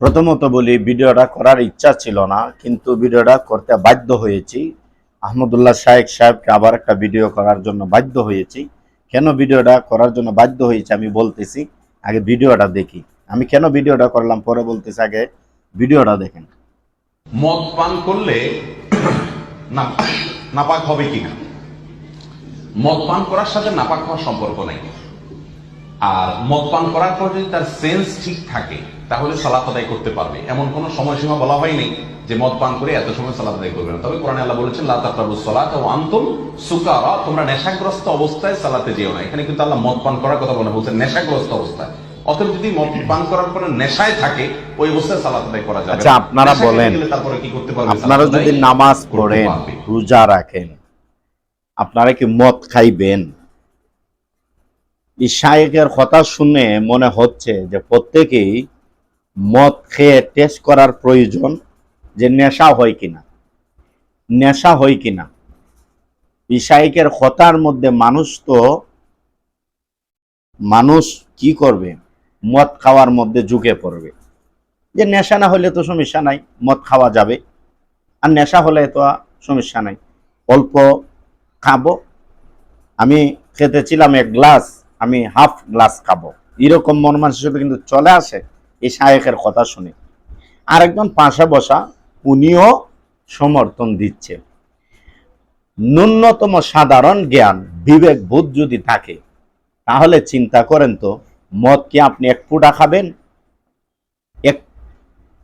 প্রথমত বলি, ভিডিওটা করার ইচ্ছা ছিল না, কিন্তু ভিডিওটা করতে বাধ্য হয়েছি। আহমদুল্লাহ শাহেক সাহেবকে আবার একটা ভিডিও করার জন্য বাধ্য হয়েছি। কেন ভিডিওটা করার জন্য বাধ্য হয়েছে আমি বলতেছি, আগে ভিডিওটা দেখি। আমি কেন ভিডিওটা করলাম পরে বলতেছি, আগে ভিডিওটা দেখেন। মদ পান করলে নাপাক হবে কিনা? মদ পান করার সাথে নাপাক হওয়ার সম্পর্ক নেই। আর মদ পান করার পর যদি তার সেন্স ঠিক থাকে তাহলে সালাত আদায় করতে পারবে। এমন কোন সময়সীমা বলা হয়নি যে মদ পান করে এত সময় সালাত আদায় করবে না। তবে কোরআনে আল্লাহ বলেছেন লা তাকরাবু সালাত ও আনতুম সুকারা। তোমরা নেশাগ্রস্ত অবস্থায় সালাতে যেও না। এখানে কিন্তু আল্লাহ মদ পান করার কথা বলে বলছেন নেশাগ্রস্ত অবস্থায়। অতএব যদি মদ পান করার পরে নেশায় থাকে ওই অবস্থায় সালাত আদায় করা যাবে আচ্ছা, আপনারা বলেন, তারপরে কি করতে পারবে? আপনারা যদি নামাজ পড়েন রোজা রাখেন আপনারা কি মদ খাইবেন? শায়েকের কথা শুনে মনে হচ্ছে যে প্রত্যেকেই মদ খেয়ে টেস্ট করার প্রয়োজন যে নেশা হয় কিনা, নেশা হয় কিনা। এই শায়েকের কথার মধ্যে মানুষ তো, মানুষ কি করবে? মদ খাওয়ার মধ্যে ঝুঁকে পড়বে। যে নেশা না হলে তো সমস্যা নাই, মদ খাওয়া যাবে। আর নেশা হলে তো সমস্যা নাই। অল্প খাব। আমি খেতেছিলাম এক গ্লাস আমি হাফ গ্লাস খাব। এরকম মন হিসেবে কিন্তু চলে আসে এই শায়েকের কথা শুনে। আরেকজন পাশে বসা, উনিও সমর্থন দিচ্ছে। ন্যূনতম সাধারণ জ্ঞান, বিবেক, বোধ যদি থাকে, তাহলে চিন্তা করেন তো, মদ কি আপনি এক ফুটা খাবেন? এক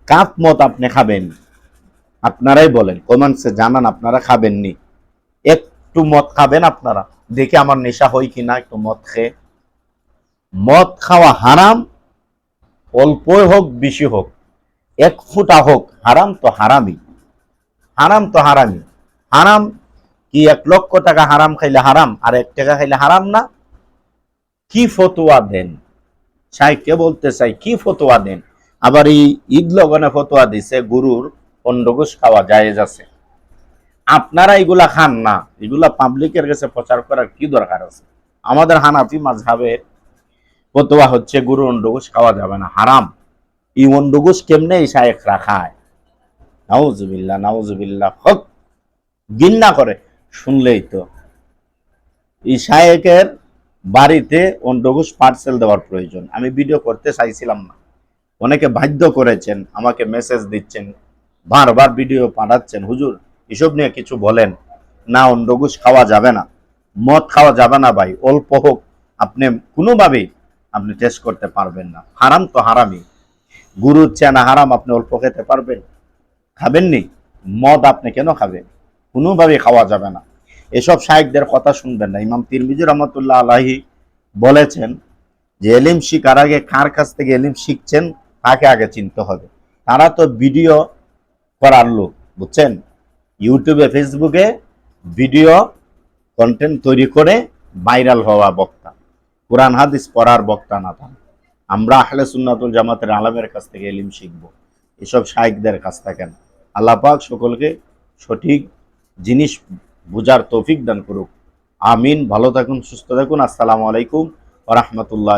কাপ মদ আপনি খাবেন? আপনারাই বলেন, কমেন্টসে জানান আপনারা খাবেননি। একটু মদ খাবেন আপনারা? দেখে আমার নেশা হয় কিনা, একটু মদ খেয়ে। মদ খাওয়া হারাম, অল্পই হোক, বেশি হোক, এক ফুটা হোক, হারাম তো হারামই। হারাম তো হারামই। হারাম কি এক লক্ষ টাকা হারাম খাইলে হারাম, আর এক টাকা খাইলে হারাম না? কি ফতুয়া দেন? চাই কে বলতে চাই, কি ফতুয়া দেন? আবার এই ঈদ লগনে ফতোয়া দিছে, গুরুর অন্ডগোস খাওয়া জায়েজ আছে। আপনারা এগুলা খান না। এগুলা পাবলিকের কাছে প্রচার করার কি দরকার আছে? আমাদের হানাফি মাঝহাবে ফতোয়া হচ্ছে গুরু অন্ডগোস খাওয়া যাবে না, হারাম। এই অন্ডগোস কেমনে এই শায়েখরা খায় নাউজুবিল্লাহ নাউজুবিল্লাহ, হক গিন্না করে, শুনলেই তো। এই শায়েকের বাড়িতে অন্ডগোস পার্সেল দেওয়ার প্রয়োজন। আমি ভিডিও করতে চাইছিলাম না। অনেকে বাধ্য করেছেন, আমাকে মেসেজ দিচ্ছেন, বারবার ভিডিও পাঠাচ্ছেন। হুজুর, এসব নিয়ে কিছু বলেন। না অন্ডগুস খাওয়া যাবে না। মদ খাওয়া যাবে না ভাই, অল্প হোক। আপনি কোনোভাবেই আপনি টেস্ট করতে পারবেন না। হারাম তো হারামই। গুরুর চেনা হারাম, আপনি অল্প খেতে পারবেন। খাবেননি? মদ আপনি কেন খাবেন? কোনোভাবেই খাওয়া যাবে না। এসব শাহেকদের কথা শুনবেন না। ইমাম তিরমিজি রহমতুল্লাহ আলাহি বলেছেন যে এলিম শিখার আগে কার কাছ থেকে এলিম শিখছেন, তাকে আগে চিনতে হবে। তারা তো ভিডিও করার লোক, বুঝছেন? ইউটিউবে ফেসবুকে ভিডিও কন্টেন্ট তৈরি করে ভাইরাল হওয়া বক্তা। কোরআন, হাদিস পড়ার বক্তা না তারা। আমরা আহলে সুন্নাতুল জামাতের আলামের কাছ থেকে এলিম শিখব। এসব শাইকদের কাছ থেকে না। আল্লাহ পাক সকলকে সঠিক জিনিস বোঝার তৌফিক দান করুক। আমিন। ভালো থাকুন, সুস্থ থাকুন। আসসালামু আলাইকুম ওরহমতুল্লাহ